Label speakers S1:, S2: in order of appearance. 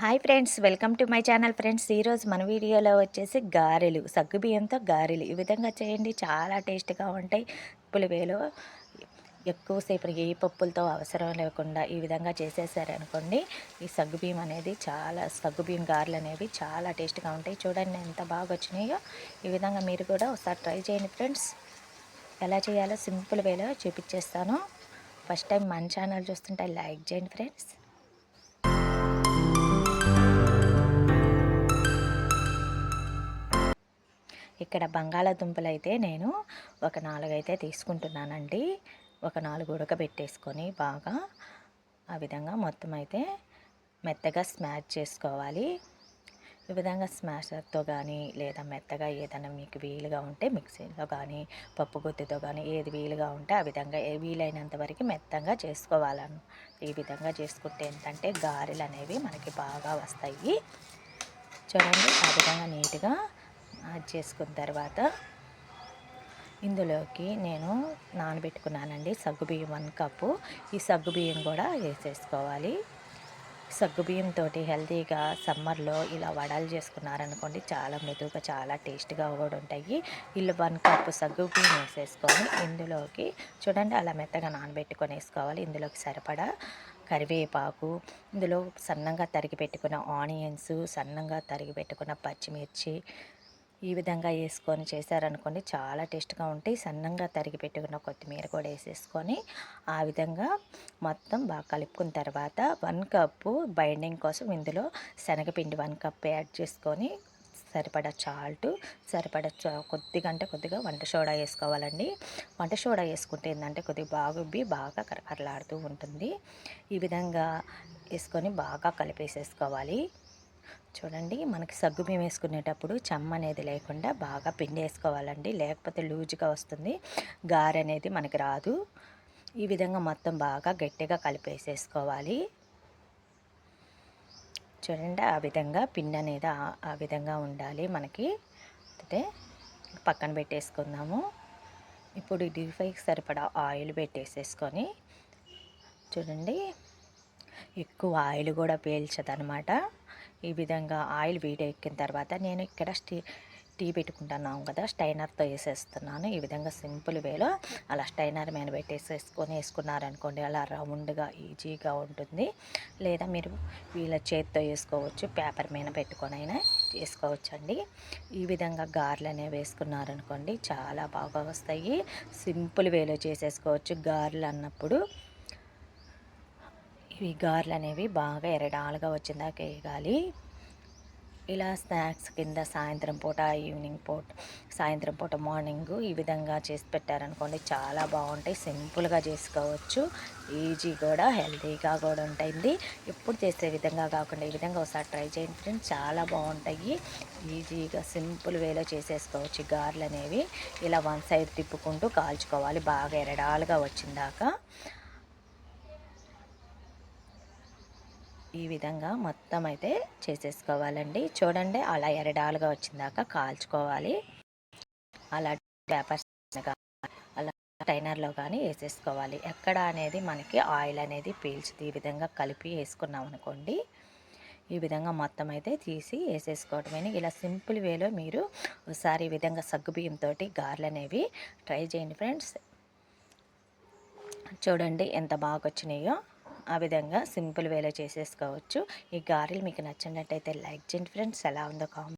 S1: Hi friends welcome to my channel friends. ఈరోజు మన వీడియోలో వచ్చేసి గారెలు సగ్గుబియ్యంతో గారెలు. ఈ విధంగా చేయండి చాలా టేస్ట్గా ఉంటాయి. పులివేలో ఎక్కువసేపు ఏ పప్పులతో అవసరం లేకుండా ఈ విధంగా చేసేసారనుకోండి ఈ సగ్గుబియ్యం అనేది చాలా సగ్గుబియ్యం గారెలు అనేవి చాలా టేస్ట్గా ఉంటాయి. చూడండి ఎంత బాగా వచ్చినాయో. ఈ విధంగా మీరు కూడా ఒకసారి ట్రై చేయండి ఫ్రెండ్స్. ఎలా చేయాలో సింపుల్ వేలో చూపించేస్తాను. ఫస్ట్ టైం మన ఛానల్ చూస్తుంటే లైక్ చేయండి ఫ్రెండ్స్. ఇక్కడ బంగాళాదుంపలు అయితే నేను ఒక నాలుగైతే తీసుకుంటున్నానండి. ఒక నాలుగు ఉడకబెట్టేసుకొని బాగా ఆ విధంగా మొత్తం అయితే మెత్తగా స్మాష్ చేసుకోవాలి. ఈ విధంగా స్మాషర్తో కానీ లేదా మెత్తగా ఏదైనా మీకు వీలుగా ఉంటే మిక్సీలో కానీ పప్పు గుత్తితో కానీ ఏది వీలుగా ఉంటే ఆ విధంగా ఏ వీలైనంత వరకు మెత్తగా చేసుకోవాలను. ఈ విధంగా చేసుకుంటే ఏంటంటే గారెలు అనేవి మనకి బాగా వస్తాయి. చూడండి ఆ విధంగా నీట్గా యాడ్ చేసుకున్న తర్వాత ఇందులోకి నేను నానబెట్టుకున్నానండి సగ్గుబియ్యం వన్ కప్పు. ఈ సగ్గుబియ్యం కూడా వేసేసుకోవాలి. సగ్గుబియ్యంతో హెల్తీగా సమ్మర్లో ఇలా వడలు చేసుకున్నారనుకోండి చాలా మెదుగా చాలా టేస్ట్గా కూడా ఉంటాయి. ఇల్లు వన్ కప్పు సగ్గుబియ్యం వేసేసుకొని ఇందులోకి చూడండి అలా మెత్తగా నానబెట్టుకొని వేసుకోవాలి ఇందులోకి సరిపడా కరివేపాకు ఇందులో సన్నంగా తరిగి పెట్టుకున్న ఆనియన్స్ సన్నంగా తరిగి పెట్టుకున్న పచ్చిమిర్చి ఈ విధంగా వేసుకొని చేశారనుకోండి చాలా టేస్ట్గా ఉంటాయి. సన్నంగా తరిగి పెట్టుకున్న కొత్తిమీర కూడా వేసేసుకొని ఆ విధంగా మొత్తం బాగా కలుపుకున్న తర్వాత వన్ కప్పు బైండింగ్ కోసం ఇందులో శనగపిండి వన్ కప్ యాడ్ చేసుకొని సరిపడా చాల్ట్ సరిపడా కొద్దిగా అంటే కొద్దిగా వంట సోడా వేసుకోవాలండి. వంట సోడా వేసుకుంటే ఏంటంటే కొద్దిగా బాగుబ్బి బాగా కరకరలాడుతూ ఉంటుంది. ఈ విధంగా వేసుకొని బాగా కలిపేసేసుకోవాలి. చూడండి మనకి సగ్గు బియ్యం వేసుకునేటప్పుడు చెమ్మ అనేది లేకుండా బాగా పిండి వేసుకోవాలండి లేకపోతే లూజుగా వస్తుంది. గారె అనేది మనకి రాదు. ఈ విధంగా మొత్తం బాగా గట్టిగా కలిపేసేసుకోవాలి. చూడండి ఆ విధంగా పిండి అనేది ఆ విధంగా ఉండాలి మనకి. అయితే పక్కన పెట్టేసుకుందాము. ఇప్పుడు డీప్ ఫ్రైకి సరిపడా ఆయిల్ పెట్టేసేసుకొని చూడండి ఎక్కువ ఆయిల్ కూడా పీల్చదనమాట ఈ విధంగా ఆయిల్ ఎక్కిన తర్వాత నేను ఇక్కడ స్టీ టీ పెట్టుకుంటున్నాం కదా స్టైనర్తో వేసేస్తున్నాను. ఈ విధంగా సింపుల్ వేలో అలా స్టైనర్ మీద పెట్టేసేసుకొని వేసుకున్నారనుకోండి అలా రౌండ్గా ఈజీగా ఉంటుంది. లేదా మీరు వీళ్ళ చేతితో వేసుకోవచ్చు పేపర్ మీద పెట్టుకొని అయినా వేసుకోవచ్చు అండి ఈ విధంగా గార్లు అనేవి వేసుకున్నారనుకోండి చాలా బాగా వస్తాయి. సింపుల్ వేలో చేసేసుకోవచ్చు గారెలు అన్నప్పుడు. ఇవి గారెలు అనేవి బాగా ఎరడాలుగా వచ్చిందాక వేయగాలి ఇలా స్నాక్స్ కింద సాయంత్రం పూట ఈవినింగ్ పూట సాయంత్రం పూట మార్నింగ్ ఈ విధంగా చేసి పెట్టారనుకోండి చాలా బాగుంటాయి. సింపుల్గా చేసుకోవచ్చు. ఈజీ కూడా హెల్తీగా కూడా ఉంటుంది ఎప్పుడు చేసే విధంగా కాకుండా ఈ విధంగా ఒకసారి ట్రై చేయండి ఫ్రెండ్స్. చాలా బాగుంటాయి. ఈజీగా సింపుల్ వేలో చేసేసుకోవచ్చు గార్లు అనేవి ఇలా వన్ సైడ్ తిప్పుకుంటూ కాల్చుకోవాలి. బాగా ఎరడాలుగా వచ్చిందాక. ఈ విధంగా మొత్తం అయితే చేసేసుకోవాలండి. చూడండి అలా ఎరడాలుగా వచ్చిందాక కాల్చుకోవాలి. అలా పేపర్స్ అలా టైనర్లో కానీ వేసేసుకోవాలి. ఎక్కడ అనేది మనకి ఆయిల్ అనేది పీల్చుది ఈ విధంగా కలిపి వేసుకున్నాం అనుకోండి. ఈ విధంగా మొత్తం అయితే తీసి వేసేసుకోవటమే ఇలా సింపుల్ వేలో మీరు ఒకసారి ఈ విధంగా సగ్గుబియ్యంతో గార్లు అనేవి ట్రై చేయండి ఫ్రెండ్స్. చూడండి ఎంత బాగా వచ్చినాయో. ఆ విధంగా సింపుల్ వేలో చేసేసుకోవచ్చు. ఈ గారెలు మీకు నచ్చినట్టయితే లైక్ చేయండి ఫ్రెండ్స్. ఎలా ఉందో కామెంట్